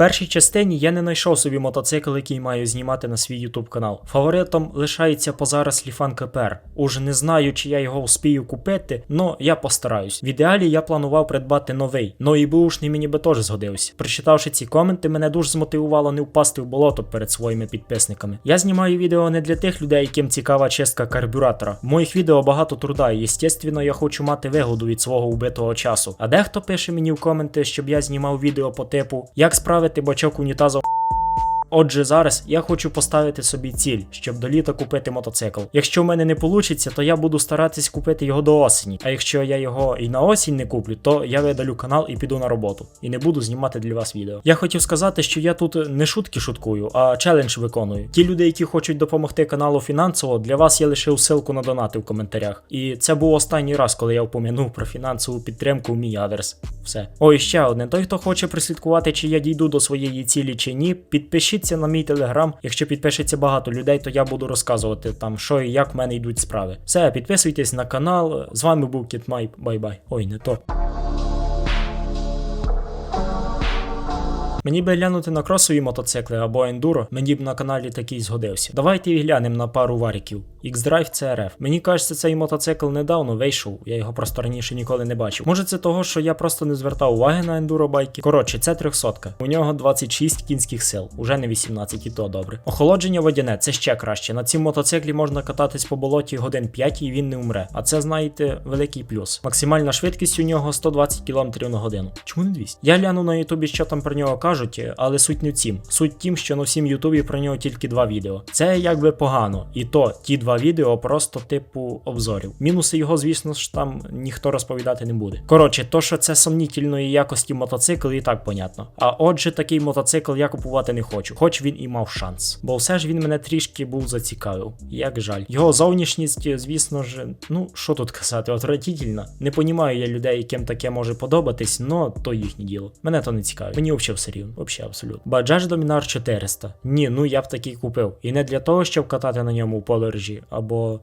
першій частині я не знайшов собі мотоцикл, який маю знімати на свій YouTube канал. Фаворитом лишається позараз Ліфан КПР. Уже не знаю, чи я його успію купити, но я постараюсь. В ідеалі я планував придбати новий, но і бушний мені би теж згодився. Прочитавши ці коменти, мене дуже змотивувало не впасти в болото перед своїми підписниками. Я знімаю відео не для тих людей, яким цікава чистка карбюратора. В моїх відео багато труда, і естественно, я хочу мати вигоду від свого вбитого часу. А дехто пише мені в коменти, щоб я знімав відео по типу як справити бачок унітазу. Отже, зараз я хочу поставити собі ціль, щоб до літа купити мотоцикл. Якщо в мене не вийде, то я буду старатись купити його до осені. А якщо я його і на осінь не куплю, то я видалю канал і піду на роботу. І не буду знімати для вас відео. Я хотів сказати, що я тут не шутки шуткую, а челендж виконую. Ті люди, які хочуть допомогти каналу фінансово, для вас я лишив ссылку на донати в коментарях. І це був останній раз, коли я впомянув про фінансову підтримку в мій адрес. Все. О, і ще одне. Той, хто хоче прислідкувати, чи я дійду до своєї цілі чи ні, підпишіться на мій телеграм. Якщо підпишеться багато людей, то я буду розказувати там, що і як в мене йдуть справи. Все, підписуйтесь на канал. З вами був Кітмай. Бай-бай. Ой, не то. Мені би глянути на кросові мотоцикли або ендуро, мені б на каналі такий згодився. Давайте і глянемо на пару варіків. X-Drive CRF. Мені кажеться, цей мотоцикл недавно вийшов, я його просто раніше ніколи не бачив. Може це того, що я просто не звертав уваги на ендуро байки. Коротше, це 300. У нього 26 кінських сил, уже не 18, і то добре. Охолодження водяне це ще краще. На цім мотоциклі можна кататись по болоті годин 5 і він не умре. А це, знаєте, великий плюс. Максимальна швидкість у нього 120 км на годину. Чому не 200? Я гляну на ютубі, що там про нього кажуть, але суть не в цім. Суть тім, що на всім ютубі про нього тільки два відео. Це якби погано. І то ті два відео просто типу обзорів. Мінуси його, звісно ж, там ніхто розповідати не буде. Коротше, то, що це сомнітельної якості мотоцикл, і так понятно. А отже, такий мотоцикл я купувати не хочу, хоч він і мав шанс. Бо все ж він мене трішки був зацікавив. Як жаль. Його зовнішність, звісно ж, ну що тут казати, отвратительна. Не понімаю я людей, яким таке може подобатись, но то їхнє діло. Мене то не цікавить. Мені взагалі все рівно. Взагалі абсолютно. Баджаж Домінар 400. Ні, ну я б такий купив. І не для того, щоб катати на ньому у подорожі, або.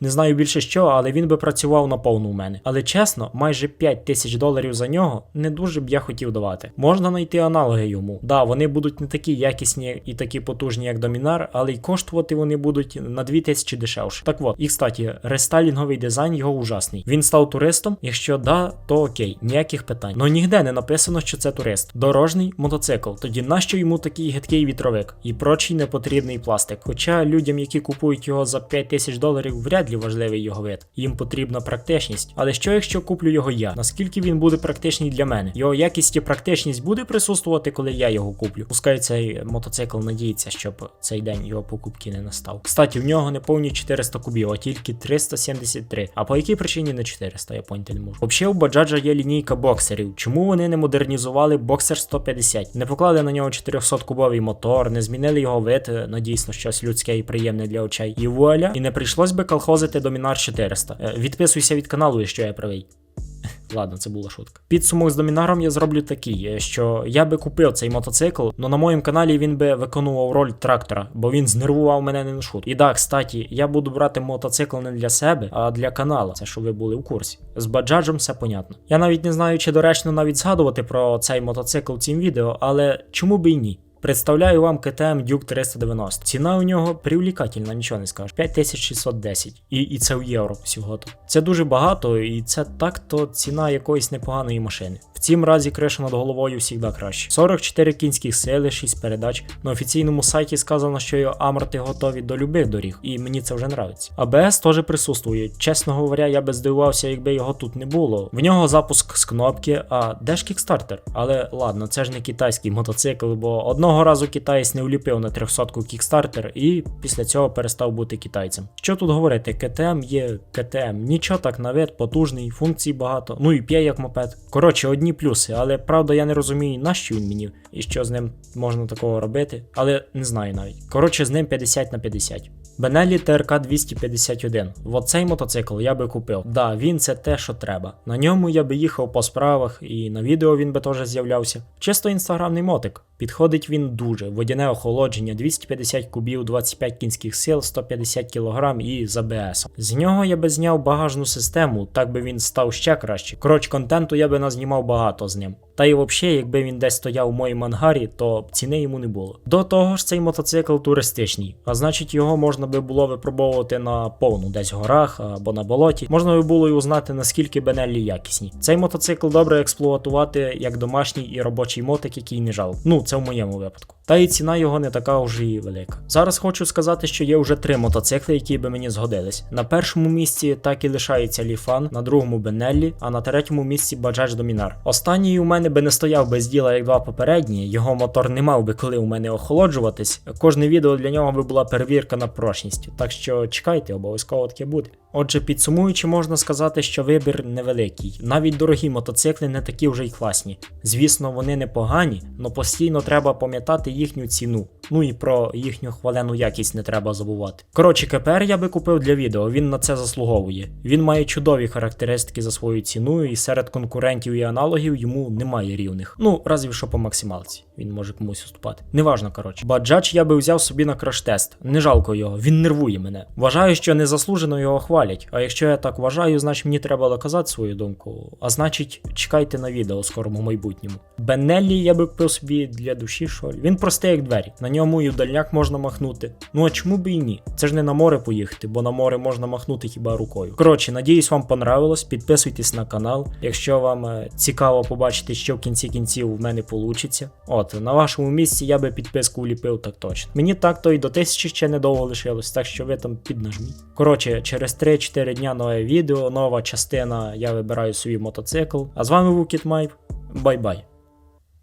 Не знаю більше що, але він би працював на повну у мене. Але чесно, майже 5 тисяч доларів за нього не дуже б я хотів давати. Можна знайти аналоги йому. Да, вони будуть не такі якісні і такі потужні, як Домінар, але й коштувати вони будуть на 2 тисячі дешевше. Так от, і кстати, рестайлінговий дизайн його ужасний. Він став туристом. Якщо да, то окей, ніяких питань. Но ніде не написано, що це турист. Дорожній мотоцикл. Тоді нащо йому такий гидкий вітровик і прочий непотрібний пластик? Хоча людям, які купують його за 5 тисяч доларів, вряд ли важливий його вид. Їм потрібна практичність. Але що якщо куплю його я? Наскільки він буде практичний для мене? Його якість і практичність буде присутствувати, коли я його куплю. Пускай цей мотоцикл надіється, щоб цей день його покупки не настав. Кстати, в нього не повні 400 кубів, а тільки 373. А по якій причині не 400, я поняти не можу. Взагалі, у Баджаджа є лінійка боксерів. Чому вони не модернізували боксер 150? Не поклали на нього 400 кубовий мотор, не змінили його вид на дійсно щось людське і приємне для очей. І вуаля, і не прийшлось би колхозити Домінар 400. Е, Відписуйся від каналу, якщо я правий. Ладно, це була шутка. Підсумок з домінаром я зроблю такий, е, що я би купив цей мотоцикл, але на моєму каналі він би виконував роль трактора, бо він знервував мене не на шутку. І так, кстати, я буду брати мотоцикл не для себе, а для каналу. Це щоб ви були в курсі. З баджаджем все понятно. Я навіть не знаю, чи доречно навіть згадувати про цей мотоцикл в цім відео, але чому би і ні? Представляю вам КТМ Duke 390. Ціна у нього привлікательна, нічого не скажу. 5610. І, і це в євро всього. то Це дуже багато, і це так-то ціна якоїсь непоганої машини. В цім разі криша над головою завжди краще. 44 кінських сили, 6 передач. На офіційному сайті сказано, що його аморти готові до любих доріг, і мені це вже нравиться. АБС теж присутствує. Чесно говоря, я би здивувався, якби його тут не було. В нього запуск з кнопки, а де ж кікстартер? Але ладно, це ж не китайський мотоцикл, бо одного разу китаєць не вліпив на 300 кікстартер і після цього перестав бути китайцем. Що тут говорити? КТМ є КТМ. Нічого так на вид, потужний, функцій багато. Ну і п'є як мопед. Коротше, одні плюси, але правда я не розумію, нащо він мені і що з ним можна такого робити, але не знаю навіть. Коротше, з ним 50 на 50. Бенелі ТРК 251. В цей мотоцикл я би купив. Да, він це те, що треба. На ньому я би їхав по справах, і на відео він би теж з'являвся. Чисто інстаграмний мотик. Підходить він дуже. Водяне охолодження, 250 кубів, 25 кінських сил, 150 кг і з АБС. З нього я би зняв багажну систему, так би він став ще краще. Коротше, контенту я би назнімав багато з ним. Та й взагалі, якби він десь стояв у моїм ангарі, то ціни йому не було. До того ж, цей мотоцикл туристичний, а значить його можна би було випробовувати на повну, десь в горах або на болоті. Можна би було й узнати, наскільки бенеллі якісні. Цей мотоцикл добре експлуатувати як домашній і робочий мотик, який не жалко. Ну, це в моєму випадку. Та і ціна його не така вже і велика. Зараз хочу сказати, що є вже три мотоцикли, які би мені згодились. На першому місці так і лишається Ліфан, на другому Бенеллі, а на третьому місці Bajaj Dominar. Останній у мене би не стояв без діла, як два попередні. Його мотор не мав би коли у мене охолоджуватись. Кожне відео для нього би була перевірка на прочність. Так що чекайте, обов'язково таке буде. Отже, підсумуючи, можна сказати, що вибір невеликий. Навіть дорогі мотоцикли не такі вже й класні. Звісно, вони непогані, але постійно треба пам'ятати їхню ціну. Ну і про їхню хвалену якість не треба забувати. Коротше, КПР я би купив для відео, він на це заслуговує. Він має чудові характеристики за свою ціну, і серед конкурентів і аналогів йому немає рівних. Ну, разві що по максималці. Він може комусь уступати. Неважно, коротше. Баджач я би взяв собі на краш-тест. Не жалко його, він нервує мене. Вважаю, що незаслужено його хвалять. А якщо я так вважаю, значить мені треба доказати свою думку. А значить, чекайте на відео у скорому майбутньому. Бенеллі я би купив собі для душі, що. Він простий як двері. На ньому і дальняк можна махнути. Ну а чому би і ні? Це ж не на море поїхати, бо на море можна махнути хіба рукою. Коротше, надіюсь, вам понравилось. Підписуйтесь на канал. Якщо вам е, цікаво побачити, що в кінці кінців в мене вийде. От, на вашому місці я би підписку уліпив так точно. Мені так то і до тисячі ще недовго лишилось, так що ви там піднажміть. Коротше, через 3-4 дня нове відео, нова частина, я вибираю свій мотоцикл. А з вами був Кіт Майп. Бай-бай.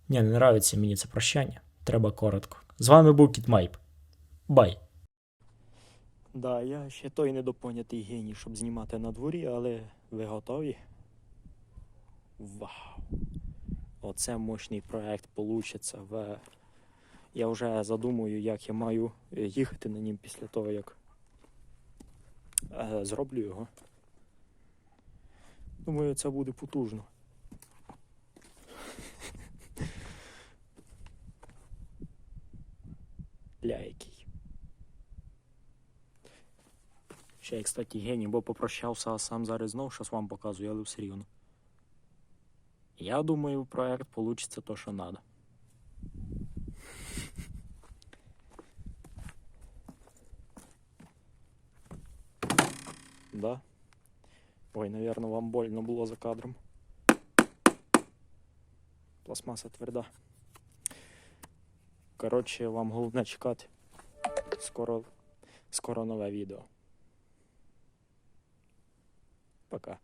Ні, не нравиться мені це прощання. Треба коротко. З вами був Кіт Майп. Бай. Да, я ще той недопонятий геній, щоб знімати на дворі, але ви готові? Вау! Оце мощний проект получиться. Я вже задумую, як я маю е, їхати на нім після того, як зроблю його. Думаю, це буде потужно. Ля який. Ще я, кстати, геній, бо попрощався, а сам зараз знов щось вам показую, але все рівно. Я думаю, проект получится то, що надо. Да. Ой, наверное, вам больно було за кадром. Пластмаса тверда. Коротше, вам головне чекати. Скоро, скоро нове відео. Пока.